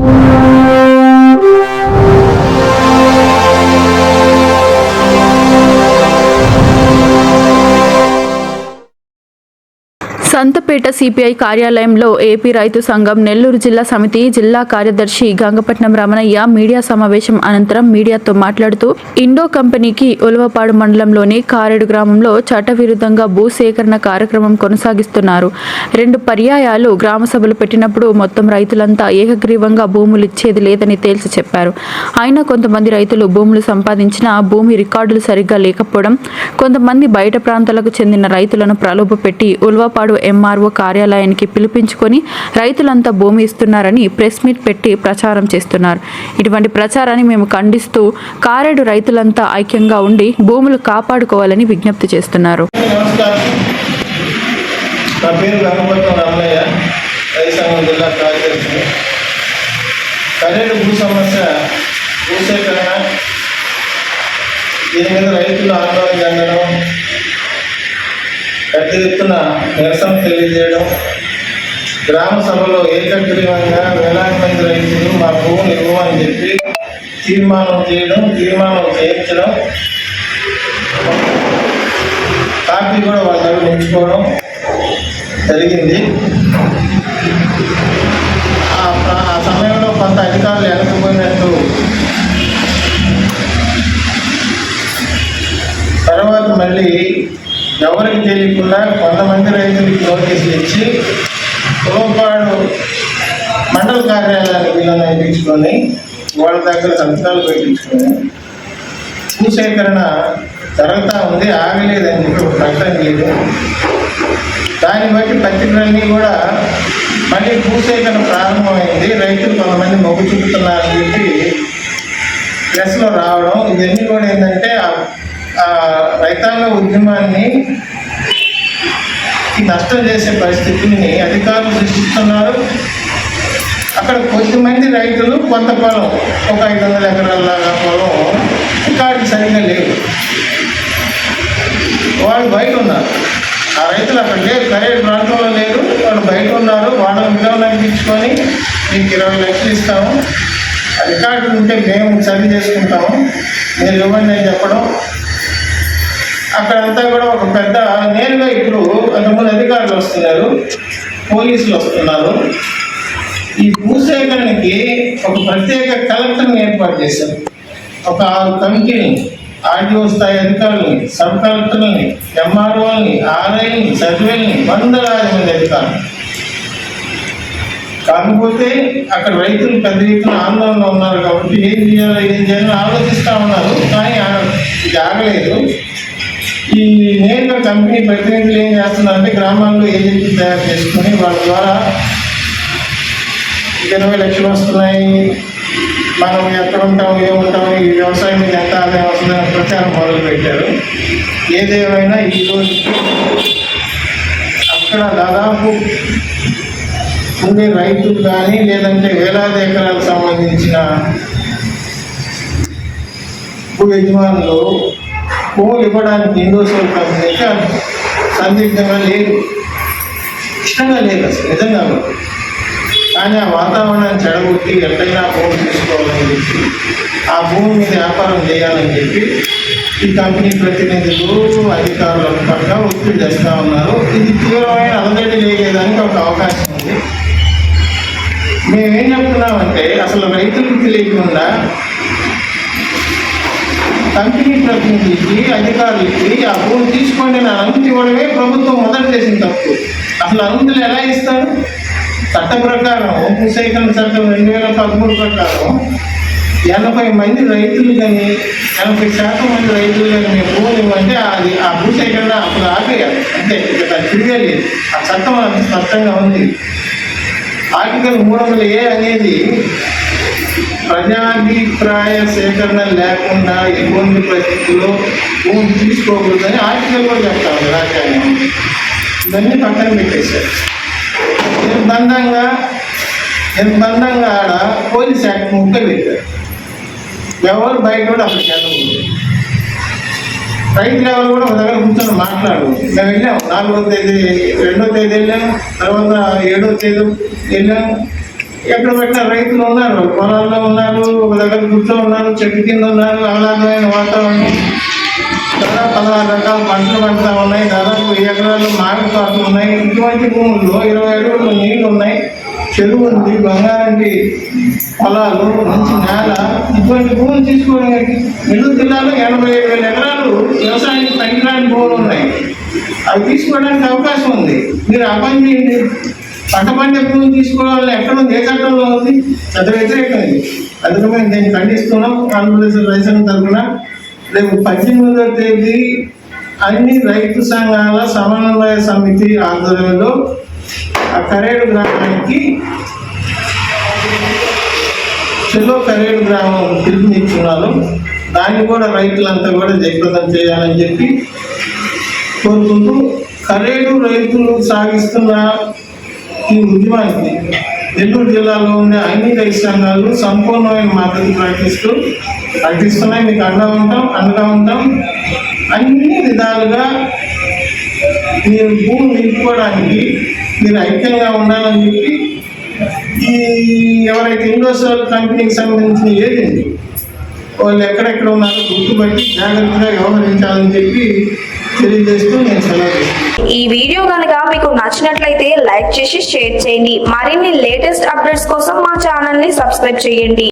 you. Santhapeta CPI కార్యాలయంలో AP రైతు సంఘం నెల్లూరు జిల్లా సమితి జిల్లా కార్యదర్శి గంగపట్నం రమణయ్య మీడియా సమావేశం అనంతరం మీడియాతో మాట్లాడుతూ ఇండో కంపెనీకి ఉలవపాడు మండలంలోని కారెడు గ్రామంలో చట్టవిరుద్ధంగా భూసేకరణ కార్యక్రమం కొనసాగిస్తున్నారు. రెండు పర్యాయాలు గ్రామ సభలు పెట్టినప్పుడు మొత్తం రైతులంతా ఏకగ్రీవంగా భూములు ఇచ్చేది లేదని తేల్చి చెప్పారు. అయినా కొంతమంది రైతులు భూములు సంపాదించిన భూమి రికార్డులు సరిగ్గా లేకపోవడం కొంతమంది బయట ప్రాంతాలకు చెందిన రైతులను ప్రలోభపెట్టి ఉల్వపాడు ఎంఆర్ఓ కార్యాలయానికి పిలిపించుకొని రైతులంతా భూమి ఇస్తున్నారని ప్రెస్ మీట్ పెట్టి ప్రచారం చేస్తున్నారు. ఇటువంటి ప్రచారాన్ని మేము ఖండిస్తూ కారేడు రైతులంతా ఐక్యంగా ఉండి భూములు కాపాడుకోవాలని విజ్ఞప్తి చేస్తున్నారు. నా పేరు గంగపట్నం రామయ్య జిల్లా కార్యదర్శి కరెంటు భూ సమస్య భూసేకరణ దీని మీద రైతులు ఆందోళన చెందడం పెద్ద ఎత్తున నిరసన తెలియజేయడం. గ్రామ సభలో ఏకగ్రీవంగా వేలాది మంది రైతులు మా భూములు ఇవ్వమని చెప్పి తీర్మానం చేయడం తీర్మానం చేయించడం. కాపీ కూడా వాళ్ళ దగ్గర ఉంచుకోవడం జరిగింది. ఎవరికి తెలియకుండా కొంతమంది రైతులకి నోటీసులు ఇచ్చి కులంపాడు మండల కార్యాలయానికి వీళ్ళని ఇప్పించుకొని వాళ్ళ దగ్గర సంతకాలు పెట్టించుకొని భూసేకరణ జరుగుతూ ఉంది ఆగలేదని చెప్పి ఒక ప్రకటన చేయడం. దాన్ని బట్టి పత్రికలన్నీ కూడా మళ్ళీ భూసేకరణ ప్రారంభమైంది రైతులు కొంతమంది మొగ్గు చూపుతున్నారని చెప్పి ప్రెస్లో రావడం ఇవన్నీ కూడా ఏంటంటే రైతాంగ ఉద్యమాన్ని నష్టం చేసే పరిస్థితిని అధికారులు సృష్టిస్తున్నారు. అక్కడ కొద్దిమంది రైతులు కొంత పొలం ఒక ఐదు వందల ఎకరాల దాకా పొలం రికార్డు సరిగ్గా లేవు వాళ్ళు బయట ఉన్నారు. ఆ రైతులు అక్కడ లేరు ప్రాంతంలో లేరు వాళ్ళు బయట ఉన్నారు వాళ్ళని విలువలు అనిపించుకొని మీకు ఇరవై లక్షలు ఇస్తాము. ఆ రికార్డు ఉంటే మేము సరి చేసుకుంటాము. మీరు ఇవ్వండి అని చెప్పడం అక్కడంతా కూడా ఒక పెద్ద నేరుగా ఇప్పుడు అంతకుముందు అధికారులు వస్తున్నారు పోలీసులు వస్తున్నారు. ఈ భూసేకరణకి ఒక ప్రత్యేక కలెక్టర్ని ఏర్పాటు చేశారు. ఒక ఆరు కమిటీని ఆర్డీఓ స్థాయి అధికారులని సబ్ కలెక్టర్లని ఎంఆర్ఓల్ని ఆర్ఐని సర్వేల్ని వందలాది మంది అధికారులు. కాకపోతే అక్కడ రైతులు పెద్ద ఎత్తున ఆందోళన ఉన్నారు కాబట్టి ఏం చేయాలో ఏం చేయాలో ఆలోచిస్తూ ఉన్నారు. కానీ ఇది ఆగలేదు. ఈ నేరుగా కంపెనీ ప్రతినిధులు ఏం చేస్తున్నారంటే గ్రామాల్లో ఏజెన్సీ తయారు చేసుకుని వాళ్ళ ద్వారా ఇరవై లక్షలు వస్తున్నాయి. మనం ఎక్కడ ఉంటాం ఏముంటాం ఈ వ్యవసాయం మీద ఎంత ఆదాయం వస్తుందని ప్రచారం మొదలు పెట్టారు ఏదేమైనా ఈరోజు అక్కడ దాదాపు ఉండే రైతులు కానీ లేదంటే వేలాది ఎకరాలకు సంబంధించిన భూ యజమానులు భూములు ఇవ్వడానికి ఇండోసోల్ లేక సందిగ్ధంగా లేదు. ఇష్టంగా లేదు అసలు నిజంగా కానీ ఆ వాతావరణాన్ని చెడగొట్టి ఎట్లయినా భూమి తీసుకోవాలని చెప్పి ఆ భూమి మీద వ్యాపారం చేయాలని చెప్పి ఈ కంపెనీ ప్రతినిధులు అధికారుల పట్ల ఒత్తిడి తెస్తా ఉన్నారు. ఇది తీవ్రమైన అలజడి లేదానికి ఒక అవకాశం ఉంది. మేమేం చెప్తున్నామంటే అసలు రైతులకు తెలియకుండా కంపెనీ ప్రతినిధికి అధికారులకి ఆ భూమి తీసుకోండి అని అనుమతి ఇవ్వడమే ప్రభుత్వం మొదటి చేసిన తప్పు. అసలు అనుమతులు ఎలా ఇస్తారు? చట్ట ప్రకారం భూసేకరణ చట్టం రెండు వేల పదమూడు ప్రకారం ఎనభై మంది రైతులు కానీ ఎనభై శాతం మంది రైతులు కానీ మేము భూమి ఇవ్వంటే అది ఆ భూసేకరణ అప్పుడు ఆపేయాలి. అంతే ఇక తిరిగేది ఆ చట్టం స్పష్టంగా ఉంది. ఆర్టికల్ మూడు వందల ఏ అనేది ప్రజాభిప్రాయ సేకరణ లేకుండా ఎటువంటి పరిస్థితుల్లో భూమి తీసుకోకూడదని ఆర్టికల్లో కూడా చెప్తాను రాజ్యాంగం ఇవన్నీ పక్కన పెట్టేశారు. నిర్బంధంగా నిర్బంధంగా ఆడ పోలీస్ యాక్ట్ ముక్క పెట్టారు. ఎవరు బయట కూడా అక్కడికి వెళ్ళకూడదు రైతులు ఎవరు కూడా ఒక దగ్గర కూర్చొని మాట్లాడు మేము వెళ్ళాము. నాలుగో తేదీ రెండో తేదీ వెళ్ళాము. తర్వాత ఏడో తేదీ వెళ్ళాము. ఎక్కడ పెట్టిన రైతులు ఉన్నారు. పొలాల్లో ఉన్నారు ఒక దగ్గర గుట్లో ఉన్నారు చెట్టు కింద ఉన్నారు ఆహ్లాదమైన వాతావరణం. దాదాపు పదహారు రకాల పంటలు పండుతా ఉన్నాయి. దాదాపు ఎకరాలు మామిడి తోటలు ఉన్నాయి. ఇటువంటి భూముల్లో ఇరవై అడుగులు నీళ్ళు ఉన్నాయి. చెరువు ఉంది బంగారంటి పొలాలు మంచి నేల. ఇటువంటి భూములు తీసుకోవడానికి నెల్లూరు జిల్లాలో ఎనభై ఏడు వేల ఎకరాలు వ్యవసాయానికి పనికిరాని భూములు ఉన్నాయి. అవి తీసుకోవడానికి అవకాశం ఉంది. మీరు ఆ చేయండి. పంట భూమి తీసుకోవడం వల్ల ఎక్కడ ఏ చట్టంలో ఉంది? చట్ట వ్యతిరేకం ఇది. అందుకే ఖండిస్తున్నాం. ఆంధ్రప్రదేశ్ రైతుల తరఫున రేపు పద్దెనిమిదవ తేదీ అన్ని రైతు సంఘాల సమన్వయ సమితి ఆధ్వర్యంలో ఆ కరేడు గ్రామానికి చెలో కరేడు గ్రామం పిలుపునిచ్చున్నాను. దాన్ని కూడా రైతులంతా కూడా జయప్రదం చేయాలని చెప్పి కోరుకుంటూ కరేడు రైతులు సాగిస్తున్న ఈ ఉద్యమానికి నెల్లూరు జిల్లాలో ఉండే అన్ని రైతు సంఘాలు సంపూర్ణమైన మద్దతు ప్రకటిస్తూ ప్రకటిస్తున్నాయి. మీకు అండగా ఉంటాం అండగా ఉంటాం. అన్ని విధాలుగా మీరు భూమి నిలుపుకోవడానికి మీరు ఐక్యంగా ఉండాలని చెప్పి ఈ ఎవరైతే ఇండోసోల్ కంపెనీకి సంబంధించిన ఏజెంట్ వాళ్ళు ఎక్కడెక్కడ ఉన్నారో గుర్తుపట్టి జాగ్రత్తగా వ్యవహరించాలని చెప్పి తెలియజేస్తూ నేను సెలవు ఈ వీడియో కనుక మీకు నచ్చినట్లయితే లైక్ చేసి షేర్ చేయండి. మరిన్ని లేటెస్ట్ అప్డేట్స్ కోసం మా ఛానల్ని సబ్స్క్రైబ్ చేయండి.